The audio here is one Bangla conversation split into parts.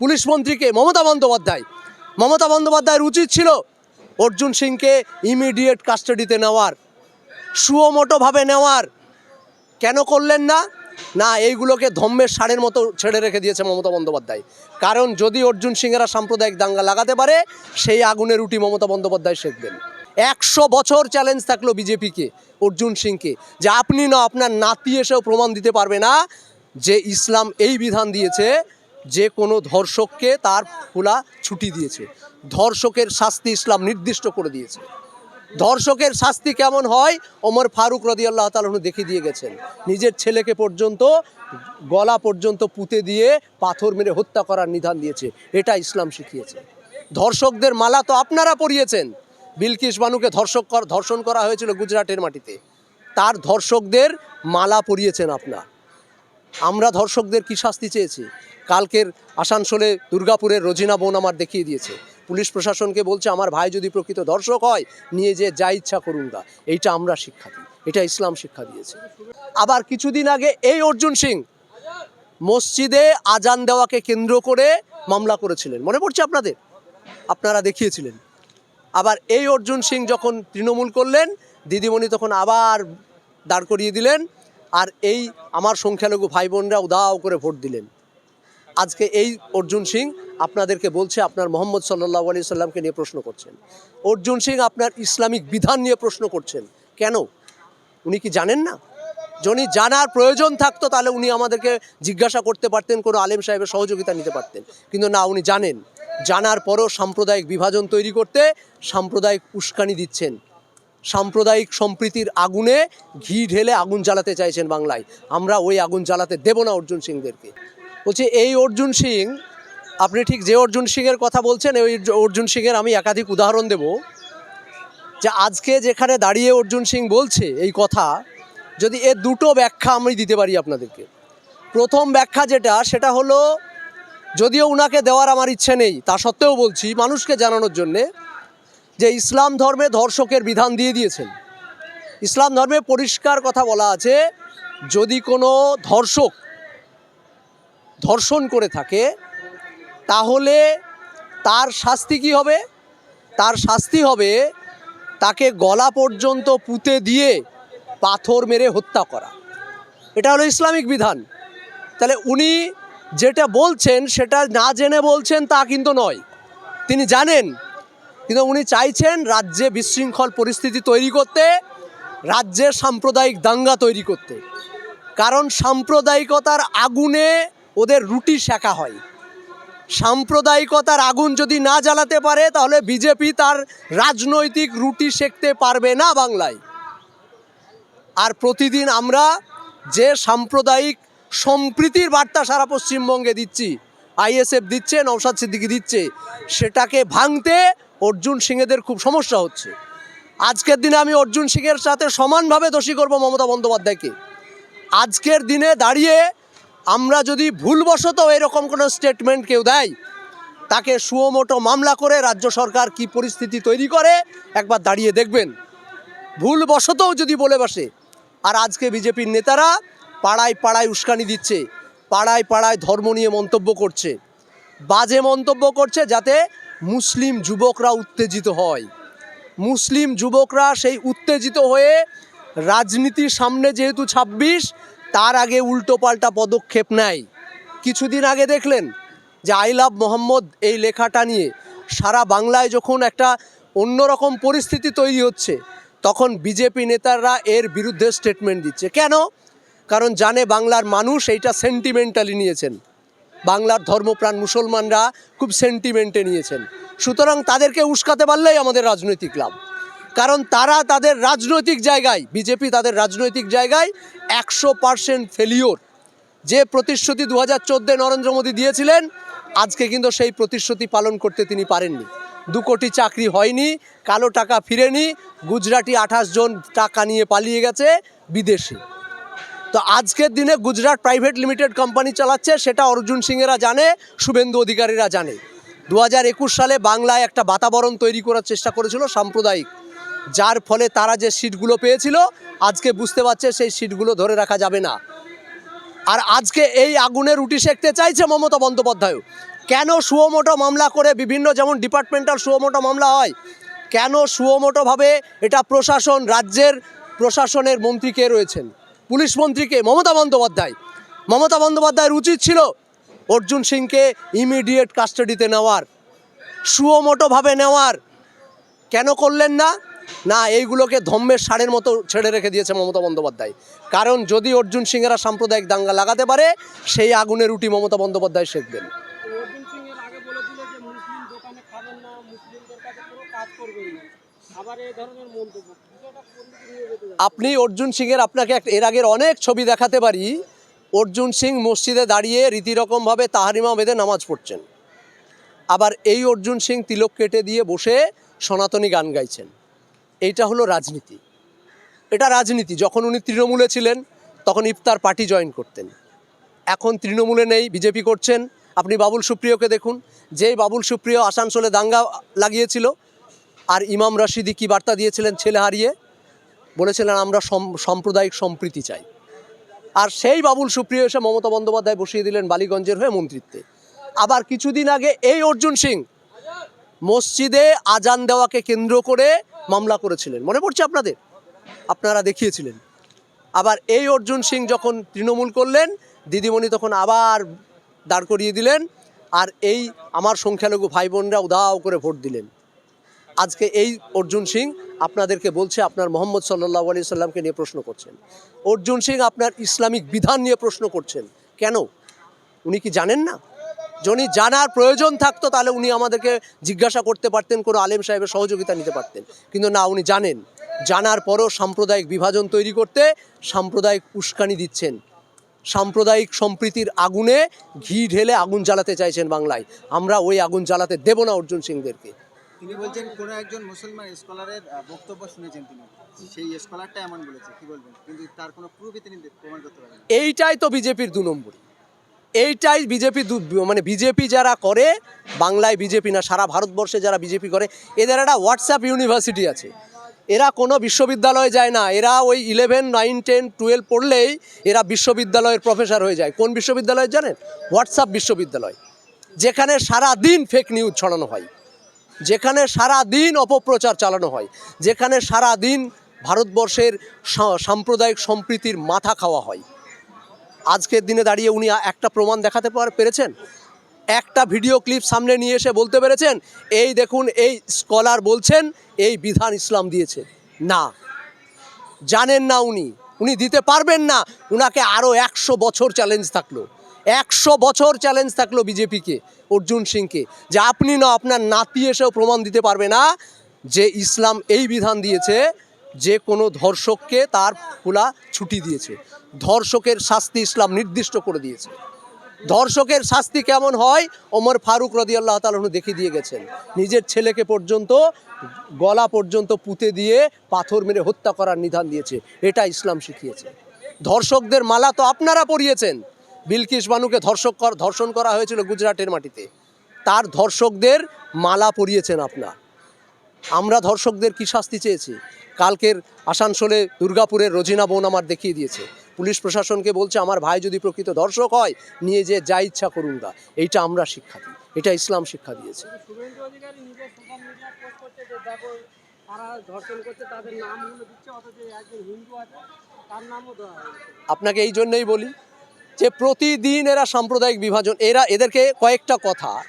পুলিশ মন্ত্রীকে মমতা বন্দ্যোপাধ্যায়। মমতা বন্দ্যোপাধ্যায়ের উচিত ছিল অর্জুন সিংকে ইমিডিয়েট কাস্টাডিতে নেওয়ার, সুমোটোভাবে নেওয়ার। কেন করলেন না? না, এইগুলোকে ধম্মের সারের মতো ছেড়ে রেখে দিয়েছে মমতা বন্দ্যোপাধ্যায়। কারণ যদি অর্জুন সিংয়েরা সাম্প্রদায়িক দাঙ্গা লাগাতে পারে, সেই আগুনের রুটি মমতা বন্দ্যোপাধ্যায় শেখবেন একশো বছর চ্যালেঞ্জ থাকল বিজেপিকে, অর্জুন সিংকে, যে আপনি না, আপনার নাতি এসেও প্রমাণ দিতে পারবে না যে ইসলাম এই বিধান দিয়েছে যে কোনো ধর্ষককে তার খোলা ছুটি দিয়েছে। ধর্ষকের শাস্তি ইসলাম নির্দিষ্ট করে দিয়েছে। ধর্ষকের শাস্তি কেমন হয়? ওমর ফারুক রদি আল্লাহ তালন দেখিয়ে দিয়ে গেছেন। নিজের ছেলেকে পর্যন্ত গলা পর্যন্ত পুঁতে দিয়ে পাথর মেরে হত্যা করার নিধান দিয়েছে। এটা ইসলাম শিখিয়েছে। ধর্ষকদের মালা তো আপনারা পরিয়েছেন। বিলকিস বানুকে ধর্ষক ধর্ষণ করা হয়েছিল গুজরাটের মাটিতে। তার ধর্ষকদের মালা পরিয়েছেন আপনার। আমরা ধর্ষকদের কি শাস্তি চেয়েছি? কালকের আসানসোলে দুর্গাপুরের রোজিনা বোন আমার দেখিয়ে দিয়েছে। পুলিশ প্রশাসনকে বলছে, আমার ভাই যদি প্রকৃত ধর্ষক হয়, নিয়ে যে যা ইচ্ছা করুন গা। এইটা আমরা শিক্ষা দিই। এটা ইসলাম শিক্ষা দিয়েছে। আবার কিছুদিন আগে এই অর্জুন সিং মসজিদে আজান দেওয়াকে কেন্দ্র করে মামলা করেছিলেন। মনে পড়ছে আপনাদের? আপনারা দেখিয়েছিলেন। আবার এই অর্জুন সিং যখন তৃণমূল করলেন, দিদিমণি তখন আবার দাঁড় করিয়ে দিলেন। আর এই আমার সংখ্যালঘু ভাই বোনরা উদাও করে ভোট দিলেন। আজকে এই অর্জুন সিং আপনাদেরকে বলছে, আপনার মোহাম্মদ সাল্লাহ আলি সাল্লামকে নিয়ে প্রশ্ন করছেন। অর্জুন সিং আপনার ইসলামিক বিধান নিয়ে প্রশ্ন করছেন। কেন? উনি কি জানেন না? যদি জানার প্রয়োজন থাকতো, তাহলে উনি আমাদেরকে জিজ্ঞাসা করতে পারতেন, কোনো আলেম সাহেবের সহযোগিতা নিতে পারতেন। কিন্তু না, উনি জানেন। জানার পরও সাম্প্রদায়িক বিভাজন তৈরি করতে সাম্প্রদায়িক উস্কানি দিচ্ছেন। সাম্প্রদায়িক সম্প্রীতির আগুনে ঘি ঢেলে আগুন জ্বালাতে চাইছেন বাংলায়। আমরা ওই আগুন জ্বালাতে দেব না অর্জুন সিংদেরকে। বলছি, এই অর্জুন সিং, আপনি ঠিক যে অর্জুন সিংয়ের কথা বলছেন ওই অর্জুন সিংয়ের আমি একাধিক উদাহরণ দেব। যে আজকে যেখানে দাঁড়িয়ে অর্জুন সিং বলছে এই কথা, যদি এর দুটো ব্যাখ্যা আমি দিতে পারি আপনাদেরকে। প্রথম ব্যাখ্যা যেটা, সেটা হলো, যদিও উনাকে দেওয়ার আমার ইচ্ছে নেই, তা সত্ত্বেও বলছি, মানুষকে জানানোর জন্যে যে ইসলাম ধর্মে ধর্ষকের বিধান দিয়ে দিয়েছেন। ইসলাম ধর্মে পরিষ্কার কথা বলা আছে, যদি কোনো ধর্ষক ধর্ষণ করে থাকে, তাহলে তার শাস্তি কি হবে? তার শাস্তি হবে তাকে গলা পর্যন্ত পুঁতে দিয়ে পাথর মেরে হত্যা করা। এটা হলো ইসলামিক বিধান। তাহলে উনি যেটা বলছেন, সেটা না জেনে বলছেন তা কিন্তু নয়। তিনি জানেন কিন্তু উনি চাইছেন রাজ্যে বিশৃঙ্খল পরিস্থিতি তৈরি করতে রাজ্যে সাম্প্রদায়িক দাঙ্গা তৈরি করতে। কারণ সাম্প্রদায়িকতার আগুনে ওদের রুটি শেখা হয়। সাম্প্রদায়িকতার আগুন যদি না জ্বালাতে পারে, তাহলে বিজেপি তার রাজনৈতিক রুটি সেঁকতে পারবে না বাংলায়। আর প্রতিদিন আমরা যে সাম্প্রদায়িক সম্প্রীতির বার্তা সারা পশ্চিমবঙ্গে দিচ্ছি আইএসএফ দিচ্ছে নৌসাদ সিদ্দিকি দিচ্ছে, সেটাকে ভাঙতে অর্জুন সিংয়েদের খুব সমস্যা হচ্ছে। আজকের দিনে আমি অর্জুন সিংয়ের সাথে সমানভাবে দোষী করব মমতা বন্দ্যোপাধ্যায়কে। আজকের দিনে দাঁড়িয়ে আমরা যদি ভুলবশত এরকম কোনো স্টেটমেন্ট কেউ দেয়, তাকে সুমোটো মামলা করে রাজ্য সরকার কি পরিস্থিতি তৈরি করে, একবার দাঁড়িয়ে দেখবেন। ভুলবশতও যদি বলে বসে, আর আজকে বিজেপির নেতারা পাড়ায় পাড়ায় উস্কানি দিচ্ছে পাড়ায় পাড়ায় ধর্ম নিয়ে মন্তব্য করছে। বাজে মন্তব্য করছে যাতে মুসলিম যুবকরা উত্তেজিত হয়। মুসলিম যুবকরা সেই উত্তেজিত হয়ে রাজনীতির সামনে যেহেতু ছাব্বিশ, তার আগে উল্টোপাল্টা পদক্ষেপ নেয়। কিছুদিন আগে দেখলেন যে আই লাভ মোহাম্মদ এই লেখাটা নিয়ে সারা বাংলায় যখন একটা অন্যরকম পরিস্থিতি তৈরি হচ্ছে, তখন বিজেপি নেতারা এর বিরুদ্ধে স্টেটমেন্ট দিচ্ছে। কেন? কারণ জানে বাংলার মানুষ এইটা সেন্টিমেন্টালি নিয়েছেন। বাংলার ধর্মপ্রাণ মুসলমানরা খুব সেন্টিমেন্টে নিয়েছেন। সুতরাং তাদেরকে উস্কাতে পারলেই আমাদের রাজনৈতিক লাভ। কারণ তারা তাদের রাজনৈতিক জায়গায়, বিজেপি তাদের রাজনৈতিক জায়গায় একশো পার্সেন্ট ফেলিওর যে প্রতিশ্রুতি দু হাজার চোদ্দে নরেন্দ্র মোদী দিয়েছিলেন, আজকে কিন্তু সেই প্রতিশ্রুতি পালন করতে তিনি পারেননি। দু কোটি চাকরি হয়নি, কালো টাকা ফিরেনি, গুজরাটি আঠাশ জন টাকা নিয়ে পালিয়ে গেছে বিদেশে। তো আজকের দিনে গুজরাট প্রাইভেট লিমিটেড কোম্পানি চালাচ্ছে, সেটা অর্জুন সিংয়েরা জানে, শুভেন্দু অধিকারীরা জানে। দু হাজার একুশ সালে বাংলায় একটা বাতাবরণ তৈরি করার চেষ্টা করেছিল সাম্প্রদায়িক। যার ফলে তারা যে সিটগুলো পেয়েছিল, আজকে বুঝতে পারছে সেই সিটগুলো ধরে রাখা যাবে না। আর আজকে এই আগুনে রুটি সেঁকতে চাইছে মমতা বন্দ্যোপাধ্যায় কেন সুয়োমোটো মামলা করে বিভিন্ন যেমন ডিপার্টমেন্টাল সুয়োমোটো মামলা হয়, কেন সুয়োমোটোভাবে এটা প্রশাসন, রাজ্যের প্রশাসনের মন্ত্রী কে রয়েছেন? পুলিশ মন্ত্রীকে মমতা বন্দ্যোপাধ্যায়। মমতা বন্দ্যোপাধ্যায়ের উচিত ছিল অর্জুন সিংকে ইমিডিয়েট কাস্টাডিতে নেওয়ার সুয়োমোটোভাবে নেওয়ার। কেন করলেন না? না, এইগুলোকে ধম্মের সারের মতো ছেড়ে রেখে দিয়েছে মমতা বন্দ্যোপাধ্যায়। কারণ যদি অর্জুন সিংয়েরা সাম্প্রদায়িক দাঙ্গা লাগাতে পারে, সেই আগুনের রুটি মমতা বন্দ্যোপাধ্যায় শেখবেন আবার এই ধরনের মন্তব্য বিষয়টা কোন দিকে নিয়ে যেতে যাচ্ছে? আপনি অর্জুন সিংয়ের আপনাকে এর আগের অনেক ছবি দেখাতে পারি। অর্জুন সিং মসজিদে দাঁড়িয়ে রীতিরকমভাবে তাহারিমা বেঁধে নামাজ পড়ছেন। আবার এই অর্জুন সিং তিলক কেটে দিয়ে বসে সনাতনী গান গাইছেন। এইটা হলো রাজনীতি। এটা রাজনীতি। যখন উনি তৃণমূলে ছিলেন, তখন ইফতার পার্টি জয়েন করতেন। এখন তৃণমূলে নেই, বিজেপি করছেন। আপনি বাবুল সুপ্রিয়কে দেখুন। যেই বাবুল সুপ্রিয় আসানসোলে দাঙ্গা লাগিয়েছিল, আর ইমাম রশিদি কি বার্তা দিয়েছিলেন ছেলে হারিয়ে বলেছিলেন, আমরা সাম্প্রদায়িক সম্প্রীতি চাই। আর সেই বাবুল সুপ্রিয় এসে মমতা বন্দ্যোপাধ্যায় বসিয়ে দিলেন বালিগঞ্জের হয়ে মন্ত্রিত্বে। আবার কিছুদিন আগে এই অর্জুন সিং মসজিদে আজান দেওয়াকে কেন্দ্র করে মামলা করেছিলেন। মনে পড়ছে আপনাদের? আপনারা দেখিয়েছিলেন। আবার এই অর্জুন সিং যখন তৃণমূল করলেন, দিদিমণি তখন আবার দাঁড় করিয়ে দিলেন, আর এই আমার সংখ্যালঘু ভাই বোনরা উদাও করে ভোট দিলেন। আজকে এই অর্জুন সিং আপনাদেরকে বলছে, আপনার মোহাম্মদ সাল্লাহ আলি সাল্লামকে নিয়ে প্রশ্ন করছেন। অর্জুন সিং আপনার ইসলামিক বিধান নিয়ে প্রশ্ন করছেন। কেন? উনি কি জানেন না? যদি জানার প্রয়োজন থাকতো, তাহলে উনি আমাদেরকে জিজ্ঞাসা করতে পারতেন, কোনো আলেম সাহেবের সহযোগিতা নিতে পারতেন। কিন্তু না, উনি জানেন। জানার পরও সাম্প্রদায়িক বিভাজন তৈরি করতে সাম্প্রদায়িক উস্কানি দিচ্ছেন। সাম্প্রদায়িক সম্প্রীতির আগুনে ঘি ঢেলে আগুন জ্বালাতে চাইছেন বাংলায়। আমরা ওই আগুন জ্বালাতে দেব না অর্জুন সিংদেরকে। তিনি বলছেন, কোনো একজন মুসলমান স্কলারের বক্তব্য শুনেছেন তিনি। সেই স্কলারটা এমন বলেছে, কি বলবেন? কিন্তু তার কোনো প্রুফই তিনি প্রমাণ করতে পারেন এইটাই তো বিজেপির দু নম্বরই। এইটাই বিজেপি মানে বিজেপি যারা করে, বাংলায় বিজেপি না, সারা ভারতবর্ষে যারা বিজেপি করে, এদের একটা হোয়াটসঅ্যাপ ইউনিভার্সিটি আছে। এরা কোনো বিশ্ববিদ্যালয়ে যায় না। এরা ওই ইলেভেন নাইন টেন টুয়েলভ পড়লেই এরা বিশ্ববিদ্যালয়ের প্রফেসর হয়ে যায়। কোন বিশ্ববিদ্যালয় জানেন? হোয়াটসঅ্যাপ বিশ্ববিদ্যালয়। যেখানে সারা দিন ফেক নিউজ ছড়ানো হয়। যেখানে সারা দিন অপপ্রচার চালানো হয়, যেখানে সারা দিন ভারতবর্ষের সাম্প্রদায়িক সম্প্রীতির মাথা খাওয়া হয়। আজকের দিনে দাঁড়িয়ে উনি একটা প্রমাণ দেখাতে পার- পেরেছেন? একটা ভিডিও ক্লিপ সামনে নিয়ে এসে বলতে পেরেছেন, এই দেখুন, এই স্কলার বলছেন, এই বিধান ইসলাম দিয়েছে। না। জানেন না উনি উনি দিতে পারবেন না, উনাকে আরও একশো বছর চ্যালেঞ্জ থাকল। একশো বছর চ্যালেঞ্জ থাকল বিজেপিকে, অর্জুন সিংকে। যে আপনি না, আপনার নাতি এসেও প্রমাণ দিতে পারবে না যে ইসলাম এই বিধান দিয়েছে, যে কোনো ধর্ষককে তার খোলা ছুটি দিয়েছে। ধর্ষকের শাস্তি ইসলাম নির্দিষ্ট করে দিয়েছে। ধর্ষকের শাস্তি কেমন হয়? ওমর ফারুক রদি আল্লাহ তালন দেখিয়ে দিয়ে গেছেন। নিজের ছেলেকে পর্যন্ত, গলা পর্যন্ত পুঁতে দিয়ে পাথর মেরে হত্যা করার নিধান দিয়েছে। এটা ইসলাম শিখিয়েছে। ধর্ষকদের মালা তো আপনারা পরিয়েছেন। বিলকিস বানুকে ধর্ষক কর- ধর্ষণ করা হয়েছিল গুজরাটের মাটিতে। তার ধর্ষকদের মালা পরিয়েছেন আপনার। আমরা ধর্ষকদের কি শাস্তি চেয়েছি? কালকের আসানসোলে দুর্গাপুরের রোজিনা বোন আমার দেখিয়ে দিয়েছে। পুলিশ প্রশাসনকে বলছে আমার ভাই যদি প্রকৃত ধর্ষক হয় নিয়ে যে যা ইচ্ছা করুন গা। এইটা আমরা শিক্ষা দিই। এটা ইসলাম শিক্ষা দিয়েছে। আপনাকে এই জন্যই বলি যে প্রতিদিন এরা সাম্প্রদায়িক বিভাজন, এরা এদেরকে কয়েকটা কথা।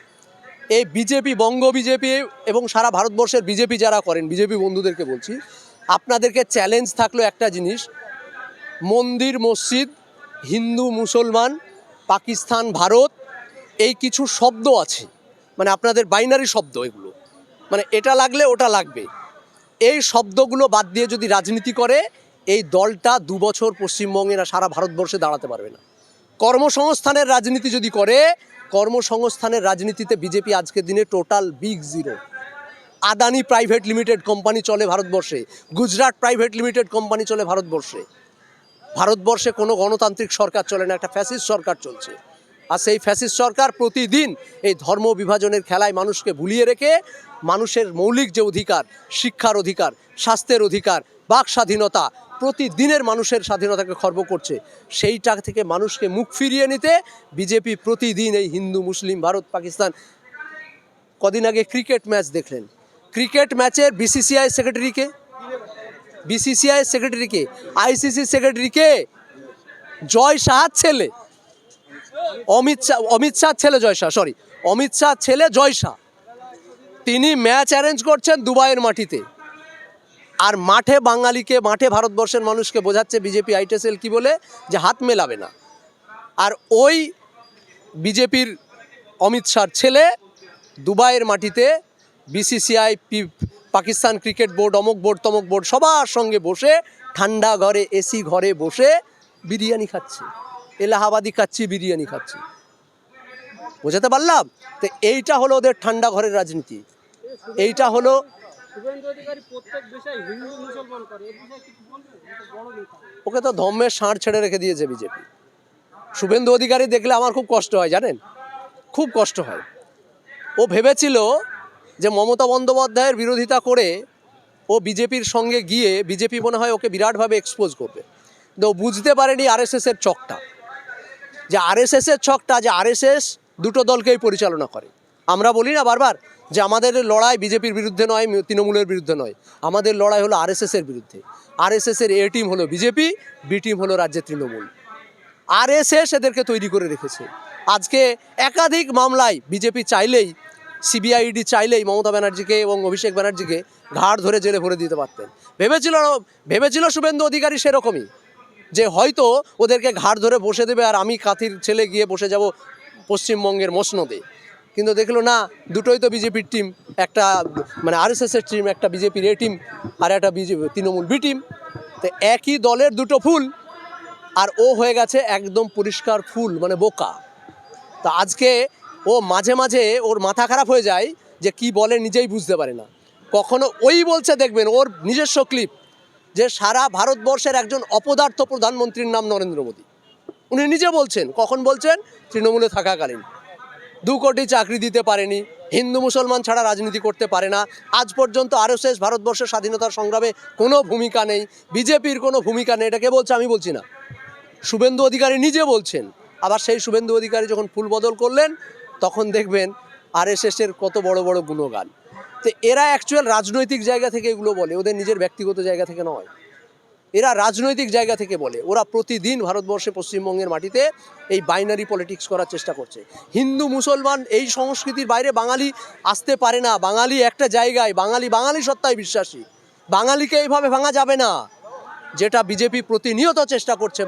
এই বিজেপি, বঙ্গ বিজেপি এবং সারা ভারতবর্ষের বিজেপি যারা করেন, বিজেপি বন্ধুদেরকে বলছি, আপনাদেরকে চ্যালেঞ্জ থাকল একটা জিনিস। মন্দির, মসজিদ, হিন্দু, মুসলমান, পাকিস্তান, ভারত, এই কিছু শব্দ আছে। মানে আপনাদের বাইনারি শব্দ এগুলো। মানে এটা লাগলে ওটা লাগবে। এই শব্দগুলো বাদ দিয়ে যদি রাজনীতি করে, এই দলটা দু বছর পশ্চিমবঙ্গে না সারা ভারতবর্ষে দাঁড়াতে পারবে না। কর্মসংস্থানের রাজনীতি যদি করে, কর্মসংস্থানের রাজনীতিতে বিজেপি আজকের দিনে total big zero Adani private limited company চলে ভারতবর্ষে। গুজরাট প্রাইভেট লিমিটেড কোম্পানি চলে ভারতবর্ষে। ভারতবর্ষে কোনো গণতান্ত্রিক সরকার চলে না, একটা ফ্যাসিস্ট সরকার চলছে। আর সেই ফ্যাসিস্ট সরকার প্রতিদিন এই ধর্ম বিভাজনের খেলায় মানুষকে ভুলিয়ে রেখে, মানুষের মৌলিক যে অধিকার, শিক্ষার অধিকার, স্বাস্থ্যের অধিকার, বাক স্বাধীনতা প্রতিদিনের মানুষের স্বাধীনতাকে খর্ব করছে। সেইটা থেকে মানুষকে মুখ ফিরিয়ে নিতে বিজেপি প্রতিদিন এই হিন্দু, মুসলিম, ভারত, পাকিস্তান কদিন আগে ক্রিকেট ম্যাচ দেখলেন। ক্রিকেট ম্যাচের বিসিসিআই সেক্রেটারিকে বিসিসিআই সেক্রেটারিকে আইসিসি সেক্রেটারিকে জয় শাহার ছেলে। অমিত শাহ অমিত শাহ ছেলে জয় শাহ সরি অমিত শাহ ছেলে জয় শাহ। তিনি ম্যাচ অ্যারেঞ্জ করছেন দুবাইয়ের মাটিতে। আর মাঠে বাঙালিকে, মাঠে ভারতবর্ষের মানুষকে বোঝাচ্ছে বিজেপি আইটেসেল কি বলে? যে হাত মেলাবে না। আর ওই বিজেপির অমিত শাহর ছেলে দুবাইয়ের মাটিতে BCCI, P, Pakistan cricket board, অমুক বোর্ড, তমুক বোর্ড সবার সঙ্গে বসে, ঠান্ডা ঘরে, এসি ঘরে বসে বিরিয়ানি খাচ্ছে। এলাহাবাদি খাচ্ছি বিরিয়ানি খাচ্ছি। বোঝাতে পারলাম? তো এইটা হলো ওদের ঠান্ডা ঘরের রাজনীতি। এইটা হলো ওকে তো ধম্মের ষাঁড় ছেড়ে রেখে দিয়েছে বিজেপি। শুভেন্দু অধিকারী দেখলে আমার খুব কষ্ট হয়, জানেন? খুব কষ্ট হয়। ও ভেবেছিল যে মমতা বন্দ্যোপাধ্যায়ের বিরোধিতা করে ও বিজেপির সঙ্গে গিয়ে, বিজেপি মনে হয় ওকে বিরাটভাবে এক্সপোজ করবে। তো বুঝতে পারেনি আরএসএসের চকটা যে আরএসএসের ছকটা, যে আরএসএস দুটো দলকেই পরিচালনা করে। আমরা বলি না বারবার যে আমাদের লড়াই বিজেপির বিরুদ্ধে নয় তৃণমূলের বিরুদ্ধে নয়। আমাদের লড়াই হলো আরএসএসের বিরুদ্ধে। আরএসএসের এ টিম হলো বিজেপি, বি টিম হলো রাজ্যের তৃণমূল। আরএসএস এদেরকে তৈরি করে রেখেছে। আজকে একাধিক মামলায় বিজেপি চাইলেই, সিবিআইডি চাইলেই মমতা ব্যানার্জিকে এবং অভিষেক ব্যানার্জিকে ঘাড় ধরে জেলে ভরে দিতে পারতেন। ভেবেছিল ভেবেছিল শুভেন্দু অধিকারী সেরকমই, যে হয়তো ওদেরকে ঘাড় ধরে বসে দেবে আর আমি কাথির ছেলে গিয়ে বসে যাব পশ্চিমবঙ্গের মসনদে। কিন্তু দেখল না, দুটোই তো বিজেপির টিম একটা মানে আরএসএসের টিম একটা বিজেপির এ টিম আর একটা বিজেপি তৃণমূল বি টিম তো একই দলের দুটো ফুল, আর ও হয়ে গেছে একদম পরিষ্কার ফুল মানে বোকা। তা আজকে ও মাঝে মাঝে ওর মাথা খারাপ হয়ে যায় যে কি বলে নিজেই বুঝতে পারে না। কখনো ওই বলছে দেখবেন, ওর নিজস্ব ক্লিপ যে সারা ভারতবর্ষের একজন অপদার্থ প্রধানমন্ত্রীর নাম নরেন্দ্র মোদী। উনি নিজে বলছেন, কখন বলছেন? তৃণমূলে থাকাকালীন। দু কোটি চাকরি দিতে পারেনি। হিন্দু মুসলমান ছাড়া রাজনীতি করতে পারে না। আজ পর্যন্ত আরএসএস ভারতবর্ষের স্বাধীনতার সংগ্রামে কোনো ভূমিকা নেই। বিজেপির কোনো ভূমিকা নেই এটা কে বলছে আমি বলছি না। শুভেন্দু অধিকারী নিজে বলছেন। আবার সেই শুভেন্দু অধিকারী যখন ফুল বদল করলেন, তখন দেখবেন আর আরএসএসের কত বড় বড় গুণগান। তো এরা অ্যাকচুয়াল রাজনৈতিক জায়গা থেকে এগুলো বলে, ওদের নিজের ব্যক্তিগত জায়গা থেকে নয়। এরা রাজনৈতিক জায়গা থেকে বলে। ওরা প্রতিদিন ভারতবর্ষে পশ্চিমবঙ্গের মাটিতে এই বাইনারি পলিটিক্স করার চেষ্টা করছে। হিন্দু, মুসলমান এই সংস্কৃতির বাইরে বাঙালি আসতে পারে না। বাঙালি একটা জায়গায়, বাঙালি বাঙালি সত্তায় বিশ্বাসী। বাঙালিকে এইভাবে ভাঙা যাবে না। যেটা বিজেপি প্রতিনিয়ত চেষ্টা করছে